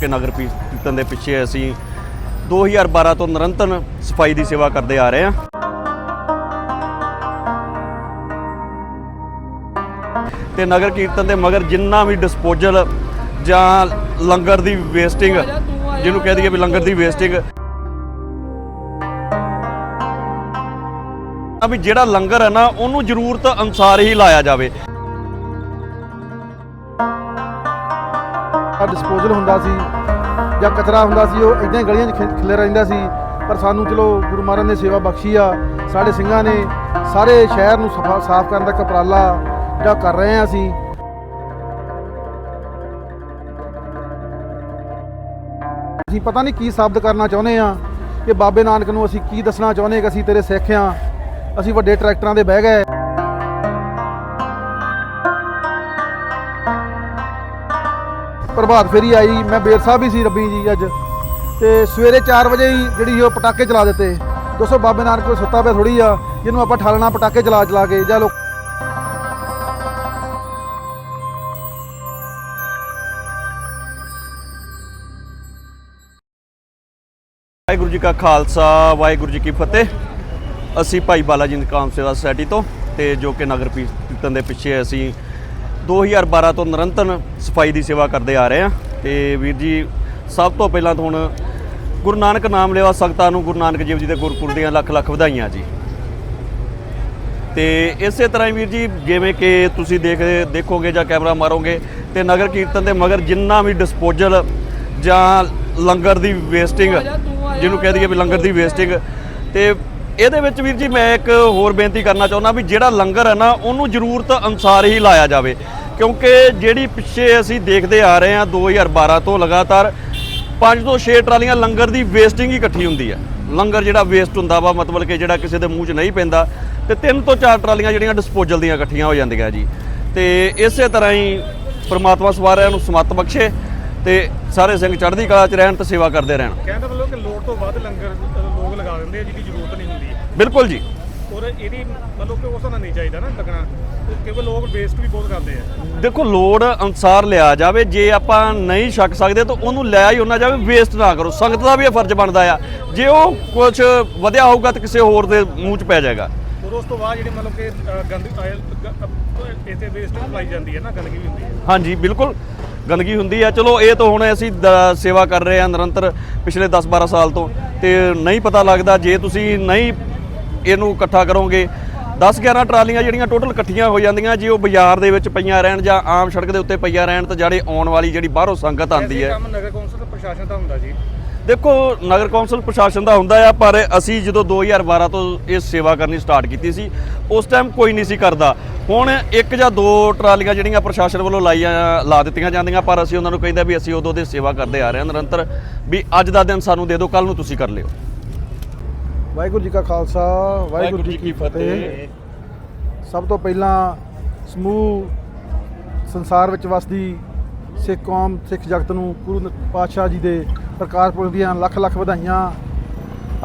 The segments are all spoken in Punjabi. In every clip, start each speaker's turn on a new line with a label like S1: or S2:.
S1: ਕਿ ਨਗਰ ਕੀਰਤਨ ਦੇ ਪਿੱਛੇ ਅਸੀਂ 2012 ਤੋਂ ਨਿਰੰਤਰ ਸਫ਼ਾਈ ਦੀ ਸੇਵਾ ਕਰਦੇ ਆ ਰਹੇ ਹਾਂ। ਤੇ ਨਗਰ ਕੀਰਤਨ ਦੇ ਮਗਰ ਜਿੰਨਾ ਵੀ ਡਿਸਪੋਜ਼ਲ ਜਾਂ ਲੰਗਰ ਦੀ ਵੇਸਟਿੰਗ ਜਿਹਨੂੰ ਕਹਿ ਦਈਏ ਵੀ ਲੰਗਰ ਦੀ ਵੇਸਟਿੰਗ ਆ ਵੀ ਜਿਹੜਾ ਲੰਗਰ ਹੈ ਨਾ, ਉਹਨੂੰ ਜ਼ਰੂਰਤ ਅਨਸਾਰ ਹੀ ਲਾਇਆ ਜਾਵੇ।
S2: ਡਿਸਪੋਜ਼ਲ ਹੁੰਦਾ ਸੀ ਜਾਂ ਕਚਰਾ ਹੁੰਦਾ ਸੀ, ਉਹ ਇਦਾਂ ਗਲੀਆਂ 'ਚ ਖਿ- ਖਿਲਰਿਆ ਰਹਿੰਦਾ ਸੀ। ਪਰ ਸਾਨੂੰ ਚਲੋ ਗੁਰੂ ਮਹਾਰਾਜ ਨੇ ਸੇਵਾ ਬਖਸ਼ੀ ਆ। ਸਾਡੇ ਸਿੰਘਾਂ ਨੇ ਸਾਰੇ ਸ਼ਹਿਰ ਨੂੰ ਸਫਾ, ਸਾਫ਼ ਕਰਨ ਦਾ ਇੱਕ ਉਪਰਾਲਾ ਜਿਹੜਾ ਕਰ ਰਹੇ ਆ ਅਸੀਂ। ਅਸੀਂ ਪਤਾ ਨਹੀਂ ਕੀ ਸਾਬਤ ਕਰਨਾ ਚਾਹੁੰਦੇ ਆ ਕਿ ਬਾਬੇ ਨਾਨਕ ਨੂੰ ਅਸੀਂ ਕੀ ਦੱਸਣਾ ਚਾਹੁੰਦੇ ਕਿ ਅਸੀਂ ਤੇਰੇ ਸਿੱਖ ਆ ਅਸੀਂ ਵੱਡੇ ਟਰੈਕਟਰਾਂ ਦੇ ਬਹਿ ਗਏ। ਪ੍ਰਭਾਤ ਫੇਰੀ ਆਈ, ਮੈਂ ਬੇਰ ਸਾਹਿਬ ਹੀ ਸੀ ਰੱਬੀ ਜੀ ਅੱਜ। ਤੇ ਸਵੇਰੇ 4 ਵਜੇ ਹੀ ਜਿਹੜੀ ਸੀ ਉਹ ਪਟਾਕੇ ਚਲਾ ਦਿੱਤੇ। ਦੋਸਤੋ ਬਾਬੇ ਨਾਨਕ ਕੋਲ ਸੁੱਤਾ ਪਿਆ ਥੋੜੀ ਆ, ਜਿਹਨੂੰ ਆਪਾਂ ਠਾਲਣਾ ਪਟਾਕੇ ਚਲਾ ਚਲਾ ਕੇ, ਜਾਂ ਲੋਕ
S1: ਵਾਹਿਗੁਰੂ ਜੀ ਕਾ ਖਾਲਸਾ, ਵਾਹਿਗੁਰੂ ਜੀ ਕੀ ਫਤਿਹ। ਅਸੀਂ ਭਾਈ ਬਾਲਾ ਜੀ ਕਾਮ ਸੇਵਾ ਸੁਸਾਇਟੀ ਤੋਂ ਤੇ ਜੋ ਕਿ ਨਗਰ ਕੀਰਤਨ ਦੇ ਪਿੱਛੇ ਅਸੀਂ 2012 ਤੋਂ ਨਿਰੰਤਰ ਸਫ਼ਾਈ ਦੀ ਸੇਵਾ ਕਰਦੇ ਆ ਰਹੇ ਹਾਂ ਤੇ ਵੀਰ ਜੀ, ਸਭ ਤੋਂ ਪਹਿਲਾਂ ਤਾਂ ਹੁਣ ਗੁਰੂ ਨਾਨਕ ਨਾਮ ਲੈਵਾ ਸੰਗਤਾਂ ਨੂੰ, ਗੁਰੂ ਨਾਨਕ ਦੇਵ ਜੀ ਦੇ ਗੁਰਪੁਰਬ ਦੀਆਂ ਲੱਖ ਲੱਖ ਵਧਾਈਆਂ ਜੀ। ਤੇ ਇਸੇ ਤਰ੍ਹਾਂ ਹੀ ਵੀਰ ਜੀ, ਜਿਵੇਂ ਕਿ ਤੁਸੀਂ ਦੇਖ ਦੇਖੋਗੇ ਜਾਂ ਕੈਮਰਾ ਮਾਰੋਗੇ ਤੇ ਨਗਰ ਕੀਰਤਨ ਦੇ ਮਗਰ ਜਿੰਨਾ ਵੀ ਡਿਸਪੋਜ਼ਲ ਜਾਂ ਲੰਗਰ ਦੀ ਵੇਸਟਿੰਗ ਜਿਹਨੂੰ ਕਹਿ ਦਈਏ ਵੀ ਲੰਗਰ ਦੀ ਵੇਸਟਿੰਗ ਤੇ ਇਹਦੇ ਵਿੱਚ ਵੀਰ ਜੀ ਮੈਂ ਇੱਕ ਹੋਰ ਬੇਨਤੀ ਕਰਨਾ ਚਾਹੁੰਦਾ ਵੀ ਜਿਹੜਾ ਲੰਗਰ ਹੈ ਨਾ, ਉਹਨੂੰ ਜ਼ਰੂਰਤ ਅਨਸਾਰ ਹੀ ਲਾਇਆ ਜਾਵੇ। ਕਿਉਂਕਿ ਜਿਹੜੀ ਪਿੱਛੇ ਅਸੀਂ ਦੇਖਦੇ ਆ ਰਹੇ ਹਾਂ 2012 ਤੋਂ ਲਗਾਤਾਰ 5 ਤੋਂ 6 ਟਰਾਲੀਆਂ ਲੰਗਰ ਦੀ ਵੇਸਟਿੰਗ ਹੀ ਇਕੱਠੀ ਹੁੰਦੀ ਹੈ। ਲੰਗਰ ਜਿਹੜਾ ਵੇਸਟ ਹੁੰਦਾ ਵਾ, ਮਤਲਬ ਕਿ ਜਿਹੜਾ ਕਿਸੇ ਦੇ ਮੂੰਹ 'ਚ ਨਹੀਂ ਪੈਂਦਾ ਤੇ ਤਿੰਨ ਤੋਂ ਚਾਰ ਟਰਾਲੀਆਂ ਜਿਹੜੀਆਂ ਡਿਸਪੋਜ਼ਲ ਦੀਆਂ ਇਕੱਠੀਆਂ ਹੋ ਜਾਂਦੀਆਂ ਜੀ। ਤੇ ਇਸੇ ਤਰ੍ਹਾਂ ਹੀ ਪਰਮਾਤਮਾ ਸਵਾਰਿਆਂ ਨੂੰ ਸਮਤ ਬਖਸ਼ੇ ਤੇ ਸਾਰੇ ਸਿੰਘ ਚੜ੍ਹਦੀ ਕਲਾ 'ਚ ਰਹਿਣ ਤੇ ਸੇਵਾ ਕਰਦੇ ਰਹਿਣ।
S3: ਕਹਿੰਦਾ ਮਤਲਬ ਕਿ ਲੋੜ ਤੋਂ ਵੱਧ ਲੰਗਰ ਲੋਕ ਲਗਾ ਦਿੰਦੇ ਆ ਜਿਹਦੀ ਜ਼ਰੂਰਤ ਨਹੀਂ ਹੁੰਦੀ।
S1: ਬਿਲਕੁਲ ਜੀ।
S3: ਔਰ ਇਹਦੀ ਮਤਲਬ ਕਿ ਉਸ ਨਾਲ ਨਹੀਂ ਚਾਹੀਦਾ ਨਾ ਲੱਗਣਾ। ਕਿਉਂਕਿ ਲੋਕ ਵੇਸਟ ਵੀ ਬਹੁਤ ਕਰਦੇ ਆ।
S1: ਦੇਖੋ ਲੋੜ ਅਨਸਾਰ ਲਿਆ ਜਾਵੇ। ਜੇ ਆਪਾਂ ਨਹੀਂ ਛਕ ਸਕਦੇ ਤਾਂ ਉਹਨੂੰ ਲਿਆ ਹੀ ਉਹਨਾਂ ਜਾਵੇ ਵੇਸਟ ਨਾ ਕਰੋ। ਸੰਗਤ ਦਾ ਵੀ ਇਹ ਫਰਜ਼ ਬਣਦਾ ਆ। ਜੇ ਉਹ ਕੁਝ ਵਧਿਆ ਹੋਊਗਾ ਤਾਂ ਕਿਸੇ ਹੋਰ ਦੇ ਮੂੰਹ 'ਚ ਪੈ ਜਾਏਗਾ।
S3: ਔਰ ਉਸ ਤੋਂ ਬਾਅਦ ਜਿਹੜੇ ਮਤਲਬ ਕਿ ਗੰਦ ਆਇਲ ਇੱਥੇ ਵੇਸਟ ਫਲਾਈ ਜਾਂਦੀ ਹੈ ਨਾ ਗੰਦਗੀ ਵੀ ਹੁੰਦੀ ਹੈ।
S1: ਹਾਂਜੀ ਬਿਲਕੁਲ। ਗੰਦਗੀ ਹੁੰਦੀ ਹੈ ਚਲੋ ਇਹ ਤਾਂ ਹੁਣ ਅਸੀਂ ਸੇਵਾ ਕਰ ਰਹੇ ਹਾਂ ਨਿਰੰਤਰ ਪਿਛਲੇ 10-12 ਸਾਲ ਤੋਂ। ਤੇ ਨਹੀਂ ਪਤਾ ਲੱਗਦਾ ਜੇ ਤੁਸੀਂ ਨਹੀਂ ਇਹਨੂੰ ਇਕੱਠਾ ਕਰੋਗੇ 10-11 ਟਰਾਲੀਆਂ ਜਿਹੜੀਆਂ ਟੋਟਲ ਇਕੱਠੀਆਂ ਹੋ ਜਾਂਦੀਆਂ ਜੇ ਉਹ ਬਾਜ਼ਾਰ ਦੇ ਵਿੱਚ ਪਈਆਂ ਰਹਿਣ ਜਾਂ ਆਮ ਸੜਕ ਦੇ ਉੱਤੇ ਪਈਆਂ ਰਹਿਣ ਤਾਂ ਜਿਹੜੇ ਆਉਣ ਵਾਲੀ ਜਿਹੜੀ ਬਾਹਰੋਂ ਸੰਗਤ ਆਉਂਦੀ ਹੈ।
S3: ਕੰਮ ਨਗਰ ਕੌਂਸਲ ਤੇ ਪ੍ਰਸ਼ਾਸਨ ਦਾ ਹੁੰਦਾ ਜੀ।
S1: ਦੇਖੋ ਨਗਰ ਕੌਂਸਲ ਪ੍ਰਸ਼ਾਸਨ ਦਾ ਹੁੰਦਾ ਆ ਪਰ ਅਸੀਂ ਜਦੋਂ 2012 ਤੋਂ ਇਹ ਸੇਵਾ ਕਰਨੀ ਸਟਾਰਟ ਕੀਤੀ ਸੀ ਉਸ ਟਾਈਮ ਕੋਈ ਨਹੀਂ ਸੀ ਕਰਦਾ। ਹੁਣ ਇੱਕ ਜਾਂ ਦੋ ਟਰਾਲੀਆਂ ਜਿਹੜੀਆਂ ਪ੍ਰਸ਼ਾਸਨ ਵੱਲੋਂ ਲਾਈਆਂ ਲਾ ਦਿੱਤੀਆਂ ਜਾਂਦੀਆਂ ਪਰ ਅਸੀਂ ਉਹਨਾਂ ਨੂੰ ਕਹਿੰਦੇ ਵੀ ਅਸੀਂ ਉਦੋਂ ਦੇ ਸੇਵਾ ਕਰਦੇ ਆ ਰਹੇ ਹਾਂ ਨਿਰੰਤਰ ਵੀ ਅੱਜ ਦਾ ਦਿਨ ਸਾਨੂੰ ਦੇ ਦਿਓ ਕੱਲ ਨੂੰ ਤੁਸੀਂ ਕਰ ਲਿਓ।
S2: ਵਾਹਿਗੁਰੂ ਜੀ ਕਾ ਖਾਲਸਾ ਵਾਹਿਗੁਰੂ ਜੀ ਕੀ ਫਤਿਹ। ਸਭ ਤੋਂ ਪਹਿਲਾਂ ਸਮੂਹ ਸੰਸਾਰ ਵਿੱਚ ਵਸਦੀ ਸਿੱਖ ਕੌਮ ਸਿੱਖ ਜਗਤ ਨੂੰ ਗੁਰੂ ਪਾਤਸ਼ਾਹ ਜੀ ਦੇ ਪ੍ਰਕਾਸ਼ ਪੁਰਬ ਦੀਆਂ ਲੱਖ ਲੱਖ ਵਧਾਈਆਂ।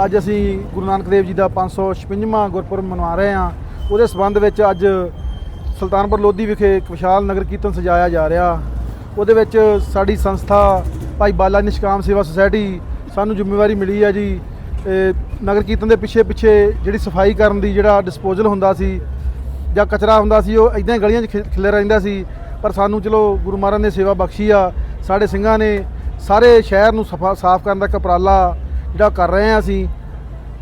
S2: ਅੱਜ ਅਸੀਂ ਗੁਰੂ ਨਾਨਕ ਦੇਵ ਜੀ ਦਾ 556ਵਾਂ ਗੁਰਪੁਰਬ ਮਨਾ ਰਹੇ ਹਾਂ। ਉਹਦੇ ਸਬੰਧ ਵਿੱਚ ਅੱਜ ਸੁਲਤਾਨਪੁਰ ਲੋਧੀ ਵਿਖੇ ਇੱਕ ਵਿਸ਼ਾਲ ਨਗਰ ਕੀਰਤਨ ਸਜਾਇਆ ਜਾ ਰਿਹਾ। ਉਹਦੇ ਵਿੱਚ ਸਾਡੀ ਸੰਸਥਾ ਭਾਈ ਬਾਲਾ ਨਿਸ਼ਕਾਮ ਸੇਵਾ ਸੁਸਾਇਟੀ ਸਾਨੂੰ ਜ਼ਿੰਮੇਵਾਰੀ ਮਿਲੀ ਹੈ ਜੀ। ਨਗਰ ਕੀਰਤਨ ਦੇ ਪਿੱਛੇ ਪਿੱਛੇ ਜਿਹੜੀ ਸਫ਼ਾਈ ਕਰਨ ਦੀ ਜਿਹੜਾ ਡਿਸਪੋਜ਼ਲ ਹੁੰਦਾ ਸੀ ਜਾਂ ਕਚਰਾ ਹੁੰਦਾ ਸੀ, ਉਹ ਇਦਾਂ ਗਲੀਆਂ 'ਚ ਖਿ- ਖਿਲਰਿਆ ਰਹਿੰਦਾ ਸੀ। ਪਰ ਸਾਨੂੰ ਚਲੋ ਗੁਰੂ ਮਹਾਰਾਜ ਨੇ ਸੇਵਾ ਬਖਸ਼ੀ ਆ। ਸਾਡੇ ਸਿੰਘਾਂ ਨੇ ਸਾਰੇ ਸ਼ਹਿਰ ਨੂੰ ਸਫਾ, ਸਾਫ਼ ਕਰਨ ਦਾ ਇੱਕ ਜਿਹੜਾ ਕਰ ਰਹੇ ਆ ਅਸੀਂ।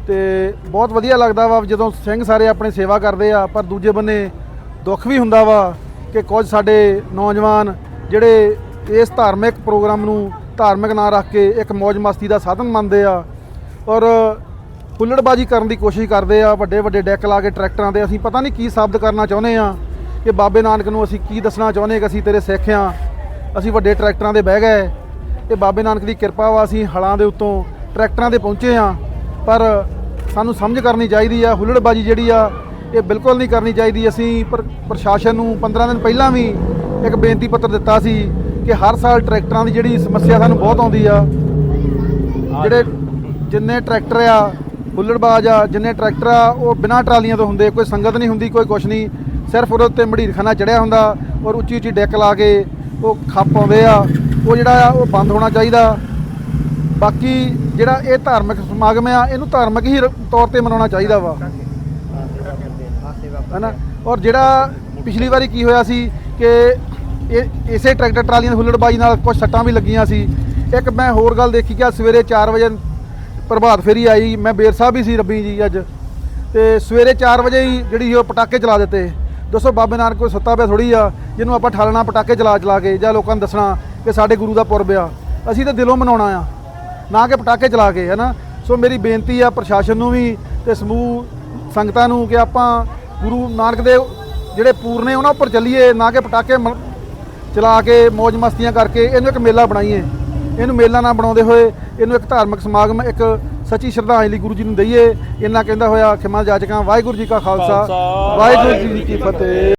S2: ਤੇ ਬਹੁਤ ਵਧੀਆ ਲੱਗਦਾ ਵਾ ਜਦੋਂ ਸਿੰਘ ਸਾਰੇ ਆਪਣੇ ਸੇਵਾ ਕਰਦੇ ਆ, ਪਰ ਦੂਜੇ ਬੰਨੇ ਦੁੱਖ ਵੀ ਹੁੰਦਾ ਵਾ ਕਿ ਕੁਝ ਸਾਡੇ ਨੌਜਵਾਨ ਜਿਹੜੇ ਇਸ ਧਾਰਮਿਕ ਪ੍ਰੋਗਰਾਮ ਨੂੰ ਧਾਰਮਿਕ ਨਾਂ ਰੱਖ ਕੇ ਇੱਕ ਮौज ਮਸਤੀ ਦਾ ਸਾਧਨ ਮੰਨਦੇ ਆ ਔਰ ਹੁੱਲੜਬਾਜੀ ਕਰਨ ਦੀ ਕੋਸ਼ਿਸ਼ ਕਰਦੇ ਆ, ਵੱਡੇ ਵੱਡੇ ਡੈਕ ਲਾ ਕੇ ਟਰੈਕਟਰਾਂ ਦੇ ਅਸੀਂ ਪਤਾ ਨਹੀਂ ਕੀ ਸ਼ਬਦ ਕਰਨਾ ਚਾਹੁੰਦੇ ਆ ਕਿ ਬਾਬੇ ਨਾਨਕ ਨੂੰ ਅਸੀਂ ਕੀ ਦੱਸਣਾ ਚਾਹੁੰਦੇ ਕਿ ਅਸੀਂ ਤੇਰੇ ਸਿੱਖ ਆ, ਅਸੀਂ ਵੱਡੇ ਟਰੈਕਟਰਾਂ ਦੇ ਬਹਿ ਗਏ, ਇਹ ਬਾਬੇ ਨਾਨਕ ਦੀ ਕਿਰਪਾ ਵਾ ਅਸੀਂ ਹਲਾਂ ਦੇ ਉੱਤੋਂ ਟਰੈਕਟਰਾਂ ਦੇ ਪਹੁੰਚੇ ਆ। ਪਰ ਸਾਨੂੰ ਸਮਝ ਕਰਨੀ ਚਾਹੀਦੀ ਆ, ਹੁੱਲੜਬਾਜੀ ਜਿਹੜੀ ਆ, ਇਹ ਬਿਲਕੁਲ ਨਹੀਂ ਕਰਨੀ ਚਾਹੀਦੀ। ਅਸੀਂ ਪ੍ਰ- ਪ੍ਰਸ਼ਾਸਨ ਨੂੰ 15 ਦਿਨ ਪਹਿਲਾਂ ਵੀ ਇੱਕ ਬੇਨਤੀ ਪੱਤਰ ਦਿੱਤਾ ਸੀ ਕਿ ਹਰ ਸਾਲ ਟਰੈਕਟਰਾਂ ਦੀ ਜਿਹੜੀ ਸਮੱਸਿਆ ਸਾਨੂੰ ਬਹੁਤ ਆਉਂਦੀ ਆ, ਜਿਹੜੇ ਜਿੰਨੇ ਟਰੈਕਟਰ ਆ, ਹੁੱਲੜਬਾਜ਼ ਆ, ਜਿੰਨੇ ਟਰੈਕਟਰ ਆ, ਉਹ ਬਿਨਾਂ ਟਰਾਲੀਆਂ ਤੋਂ ਹੁੰਦੇ, ਕੋਈ ਸੰਗਤ ਨਹੀਂ ਹੁੰਦੀ, ਕੋਈ ਕੁਛ ਨਹੀਂ। ਸਿਰਫ ਉਹਦੇ ਉੱਤੇ ਮੜੀਰਖਾਨਾ ਚੜਿਆ ਹੁੰਦਾ ਔਰ ਉੱਚੀ ਉੱਚੀ ਡੈਕ ਲਾ ਕੇ ਉਹ ਖੱਪ ਆਉਂਦੇ ਆ। ਉਹ ਜਿਹੜਾ ਆ, ਉਹ ਬੰਦ ਹੋਣਾ ਚਾਹੀਦਾ। ਬਾਕੀ ਜਿਹੜਾ ਇਹ ਧਾਰਮਿਕ ਸਮਾਗਮ ਆ, ਇਹਨੂੰ ਧਾਰਮਿਕ ਹੀ ਰ- ਤੌਰ ਤੇ ਮਨਾਉਣਾ ਚਾਹੀਦਾ ਵਾ। ਹੈਨਾ? ਔਰ ਜਿਹੜਾ ਪਿਛਲੀ ਵਾਰੀ ਕੀ ਹੋਇਆ ਸੀ ਕਿ ਇਹ, ਇਸੇ ਟਰੈਕਟਰ ਟਰਾਲੀਆਂ ਦੀ ਹੁੱਲੜਬਾਜੀ ਨਾਲ ਕੁਝ ਸੱਟਾਂ ਵੀ ਲੱਗੀਆਂ ਸੀ। ਇੱਕ ਮੈਂ ਹੋਰ ਗੱਲ ਦੇਖੀ ਕਿ ਅੱਜ ਸਵੇਰੇ 4 ਵਜੇ ਪ੍ਰਭਾਤ ਫੇਰੀ ਆਈ। ਮੈਂ ਬੇਰ ਸਾਹਿਬ ਵੀ ਸੀ ਰੱਬੀ ਜੀ ਅੱਜ। ਤੇ ਸਵੇਰੇ 4 ਵਜੇ ਹੀ ਜਿਹੜੀ ਸੀ ਉਹ ਪਟਾਕੇ ਚਲਾ ਦਿੱਤੇ। ਦੱਸੋ ਬਾਬੇ ਨਾਨਕ ਕੋਈ ਸੁੱਤਾ ਪਿਆ ਥੋੜੀ ਆ, ਜਿਹਨੂੰ ਆਪਾਂ ਠਾਲਣਾ ਪਟਾਕੇ ਚਲਾ ਚਲਾ ਕੇ ਜਾਂ ਲੋਕਾਂ ਨੂੰ ਦੱਸਣਾ ਕਿ ਸਾਡੇ ਗੁਰੂ ਦਾ ਪੁਰਬ ਆ। ਅਸੀਂ ਤਾਂ ਦਿਲੋਂ ਮਨਾਉਣਾ ਆ। ਨਾ ਕਿ ਪਟਾਕੇ ਚਲਾ ਕੇ ਹੈਨਾ? ਸੋ ਮੇਰੀ ਬੇਨਤੀ ਆ ਪ੍ਰਸ਼ਾਸਨ ਨੂੰ ਵੀ ਤੇ ਸਮੂਹ ਸੰਗਤਾਂ ਨੂੰ ਕਿ ਆਪਾਂ ਗੁਰੂ ਨਾਨਕ ਦੇ ਜਿਹੜੇ ਪੂਰਨੇ ਉਹਨਾਂ ਉੱਪਰ ਚੱਲੀਏ ਨਾ ਕਿ ਪਟਾਕੇ ਚਲਾ ਕੇ ਮौज ਮਸਤੀਆਂ ਕਰਕੇ ਇਹਨੂੰ ਇੱਕ ਮੇਲਾ ਬਣਾਈਏ। ਇਹਨੂੰ ਮੇਲਾ ਨਾ ਬਣਾਉਂਦੇ ਹੋਏ ਇਹਨੂੰ ਇੱਕ ਧਾਰਮਿਕ ਸਮਾਗਮ ਇੱਕ ਸੱਚੀ ਸ਼ਰਧਾਂਜਲੀ ਗੁਰੂ ਜੀ ਨੂੰ ਦਈਏ। ਇੰਨਾ ਕਹਿੰਦਾ ਹੋਇਆ ਖਿਮਾ ਜਾਚਕਾਂ ਵਾਹਿਗੁਰੂ ਜੀ ਕਾ
S1: ਖਾਲਸਾ,
S2: ਵਾਹਿਗੁਰੂ ਜੀ ਕੀ ਫਤਿਹ।